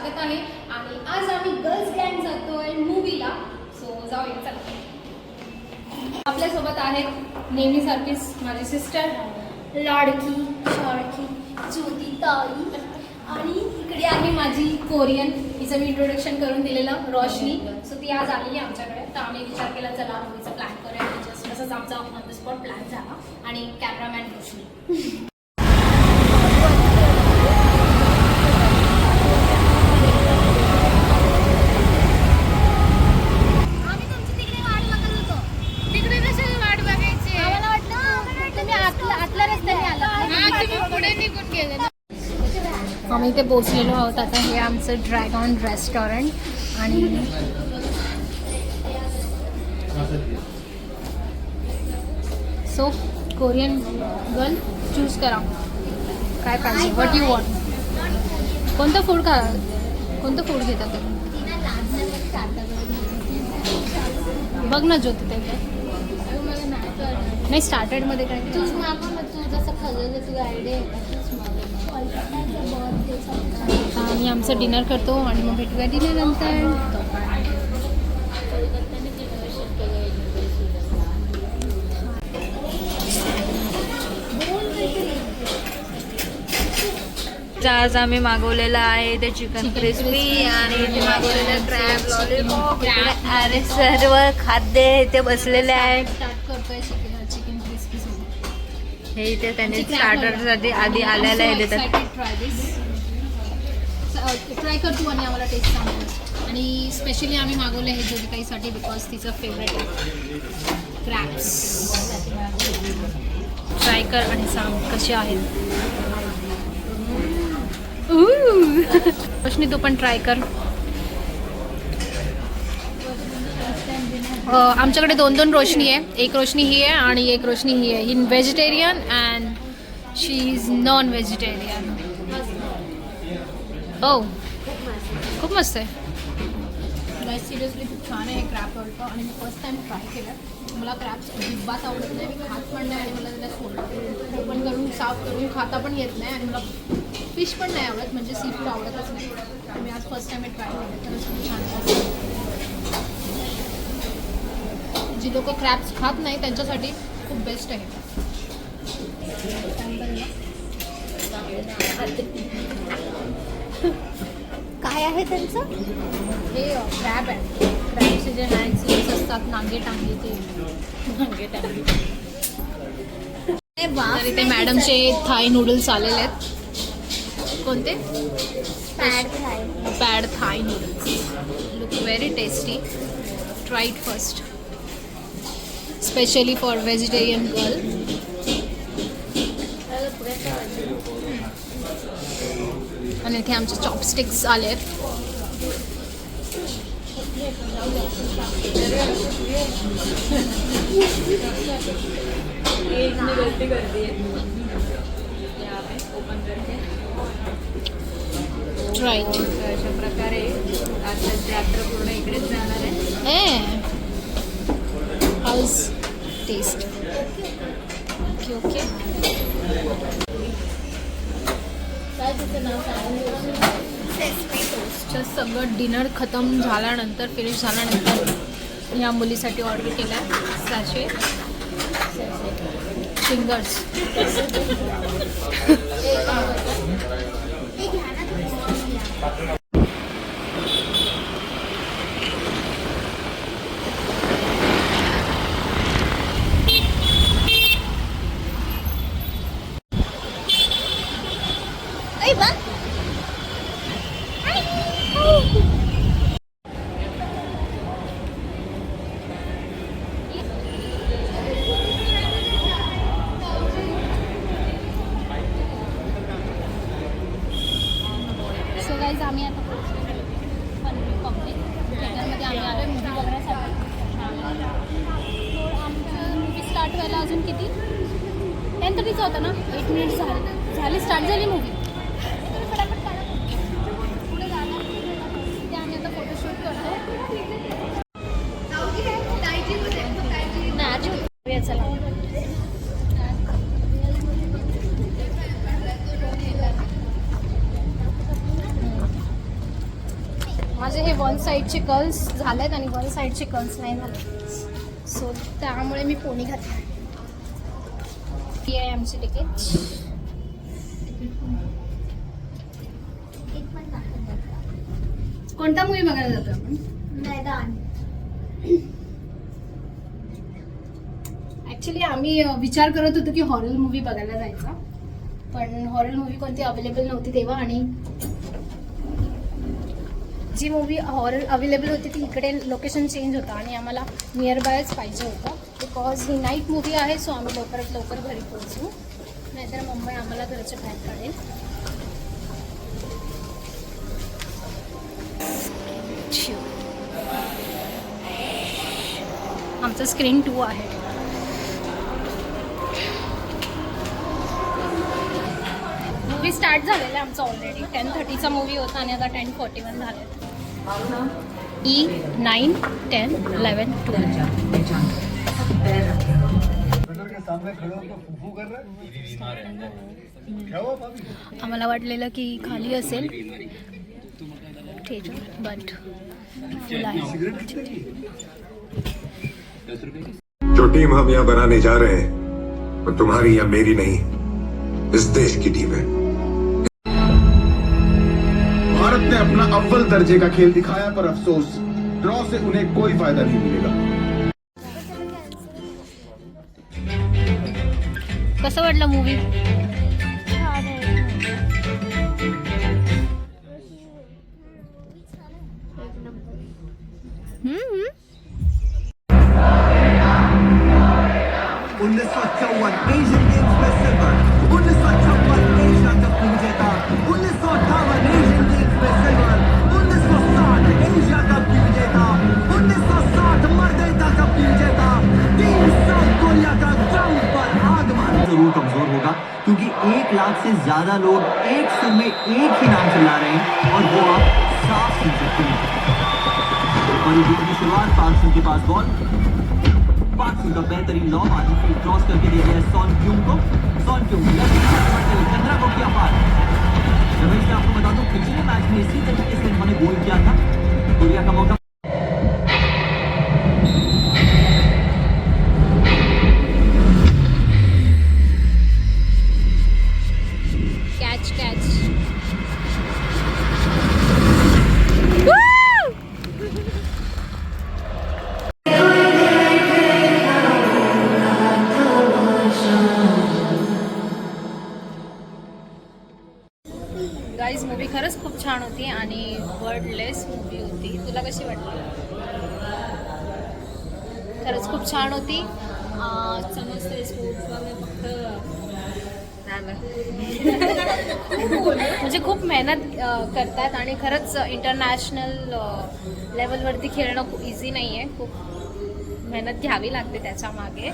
स्वागत आहे. आणि आज आम्ही गर्ल्स गँग जातोय मूवीला सो जाऊया चला. आपल्यासोबत आहेत नेहमीसारखीच माझी सिस्टर लाडकी शाळकी ज्योती ताई. आणि इकडे आहे माझी कोरियन. तिचं मी इंट्रोडक्शन करून दिलेलं रोशनी. सो ती आज आलेली आमच्याकडे. तर आम्ही विचार केला चला मूवीचा प्लॅन करूया. जस्ट तसंच आमचा ऑन द स्पॉट प्लॅन झाला. आणि कॅमेरामॅन रोशनी. आम्ही इथे पोचलेलो आहोत. आता हे आमचं ड्रॅगॉन रेस्टॉरंट आणि सो कोरियन गर्ल चूज करा. काय पाहिजे? वॉट यू वॉन्ट कोणतं फूड खा? कोणतं फूड घेतात तुम्ही? बघ ना ज्योती ते नाही स्टार्टरमध्ये काय? तू मामा मग तू जसं खजवलं तुला आयडिया आमचं डिनर करतो आणि मग भेटूया डिनर नंतर. आज आम्ही मागवलेलं आहे ते चिकन क्रिस्पी आणि इथे मागवलेलं क्रॅब लॉलीपॉप. अरे सर्व खाद्य इथे बसलेले सोबत. हे इथे त्यांनी स्टार्टरसाठी आधी आलेलं आहे. देतात ट्राय दिस ट्राय कर तू आणि आम्हाला टेस्ट सांग आणि स्पेशली आम्ही मागवलं हे ज्योतिकाईसाठी बिकॉज तिचं फेवरेट आहे. क्रॅप्स ट्राय कर आणि सांग कसे आहेत रोशनी तू पण ट्राय कर. आमच्याकडे दोन दोन रोशनी आहे. एक रोशनी ही आहे आणि एक रोशनी ही आहे. ही vegetarian and she is non vegetarian oh खूप मस्त. आहे. सिरियसली खूप छान आहे क्रॅप रोल्ट आणि मी फर्स्ट टाइम ट्राय केलं. मला क्रॅप्स अजिबात आवडत नाही. मी खात पण नाही आणि मला त्याला सोडलं ओपन करून साफ करून खाता पण येत नाही आणि मला फिश पण नाही आवडत. म्हणजे सी फूड आवडतच नाही. मी आज फर्स्ट टाइम ट्राय केलं. तर खूप छान. जी लोक क्रॅप्स खात नाही त्यांच्यासाठी खूप बेस्ट आहे. काय आहे त्यांचं? हे क्रॅब आहे. क्रॅबचे जे हँड असतात नांगे टांगे ते. नांगे टांगे इथे मॅडमचे थाय नूडल्स आलेले आहेत. कोणते? Pad Thai. Noodles look very tasty try it first specially for vegetarian girl आणि इथे आमचे चॉपस्टिक्स आले आहेत राईट अशा प्रकारे आता यात्रा पूर्ण इकडेच जाणार आहे हाऊस टेस्ट ओके ओके काय तिचं नाव सांग चं सगळं डिनर खतम झाल्यानंतर फिनिश झाल्यानंतर या मुलीसाठी ऑर्डर केला सॅशे फिंगर्स सो गाईज आम्ही आता पब्लिक थिएटरमध्ये आम्ही आलो मूवी बघण्यासाठी. आमचं मूवी स्टार्ट व्हायला अजून किती? टेन थर्टीचा होता ना? एट मिनिट्स झाले. झाले स्टार्ट झाली मूवी पुढे जाणार ते आम्ही आता फोटोशूट करतो. नाही चला. वन साईडचे कर्ल्स झालेत आणि वन साईडचे कर्ल्स नाही झाले सो त्यामुळे मी पोनी घातली. ही आहे आमची तिकीट कोणता मूवी बघायला जातो आपण? मैदान. ॲक्च्युली आम्ही विचार करत होतो की हॉरर मूवी बघायला जायचा. पण हॉरर मूवी कोणती अवेलेबल नव्हती तेव्हा आणि जी मूवी हॉरर अवेलेबल होती ती इकडे लोकेशन चेंज होतं आणि आम्हाला नियर बायच पाहिजे होतं. बिकॉज ही नाईट मूवी आहे सो आम्ही लवकरात लवकर घरी पोहोचू. नाहीतर मुंबई आम्हाला घरचे बाहेर काढेल. आमचं स्क्रीन टू आहे. मूवी स्टार्ट झालेला आहे आमचा ऑलरेडी टेन थर्टीचा मूवी होता आणि आता टेन फोर्टी वन झाले ई नाईन टेन इलेवन ट्वेल्व हैं आम्हाला वाटलेलं की खाली असेल. थिएटर बट फुल आहे. जो टीम हम यहाँ बनाने जा रहे हैं, वो तुम्हारी या मेरी नहीं, इस देश की टीम है। अपना अव्वल दर्जे का खेल दिखाया पर अफसोस ड्रॉ से उन्हें कोई फायदा नहीं मिलेगा। कसं वाटलं मूवी लाख से ज़्यादा लोग एक सुर में एक ही नाम चिल्ला रहे हैं और वो आप साफ़ सुन सकते हैं। और ये की शुरुआत पाक सिंह के पास बॉल पाक सिंह का बेहतरीन लॉ आधी फ़ील्ड क्रॉस करके दे दिया सॉन क्यूंग को। सॉन क्यूंग चंद्रा को किया पार। रमेश आपको बता दूँ, पिछले मैच में इसी तरीके से इन्होंने गोल किया था। कोरिया का मौका वर्डलेस मूवी होती. तुला कशी वाटली? खरंच खूप छान होती. समजते स्पोर्ट्स वगैरे फक्त. म्हणजे खूप मेहनत करतात आणि खरंच इंटरनॅशनल लेवलवरती खेळणं खूप इझी नाही आहे खूप मेहनत घ्यावी लागते त्याच्यामागे.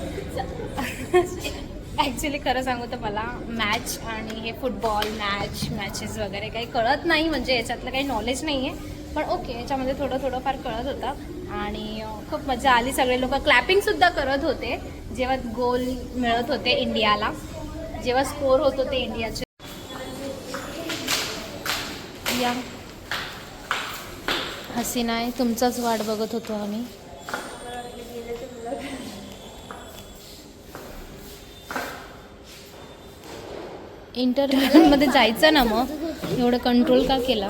ॲक्च्युली खरं सांगू तर मला मॅच आणि हे फुटबॉल मॅच मॅचेस वगैरे काही कळत नाही. म्हणजे याच्यातलं काही नॉलेज नाही आहे पण ओके याच्यामध्ये थोडं थोडंफार कळत होतं. आणि खूप मजा आली. सगळे लोक क्लॅपिंगसुद्धा करत होते. जेव्हा गोल मिळत होते इंडियाला जेव्हा स्कोर होत होते इंडियाचे. या. हसीना आहे तुमचाच वाट बघत होतो आम्ही. इंटरव्ह्यूमध्ये जायचं ना मग? एवढं कंट्रोल का केला?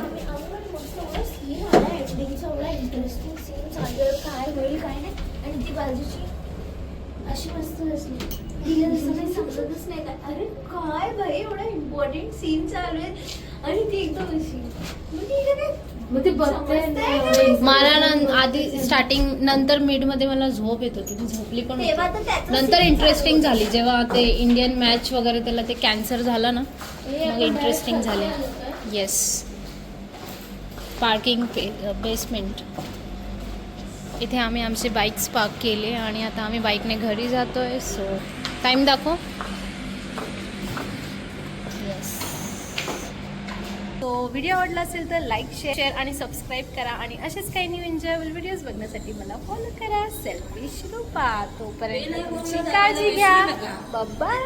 सीन चालू काय होईल काय नाही आणि ती बाजूची अशी मस्त असली तिला जसं काही समजतच नाही काय अरे काय भाई एवढा इम्पॉर्टंट सीन चालू आहे. आणि ती एकदम अशी मग काय? मग ते? मला नं- आधी स्टार्टिंग नंतर मिडमध्ये मला झोप येत होती. मी झोपली पण होती. तेव्हा तर त्याचं नंतर इंटरेस्टिंग झाली. जेव्हा ते इंडियन मॅच वगैरे त्याला ते कॅन्सर झालं ना मग इंटरेस्टिंग झाले. येस पार्किंग बेसमेंट इथे आम्ही आमचे बाईक्स पार्क केले आणि आता आम्ही बाईकने घरी जातोय. सो टाईम दाखव येस तो व्हिडिओ आवडला असेल तर लाईक शेअर आणि सबस्क्राईब करा. आणि असेच काही न्यू एन्जॉयबल व्हिडिओज बघण्यासाठी मला फॉलो करा. सेल्फी रूपा तोपर्यंत तुमची काळजी घ्या. बाय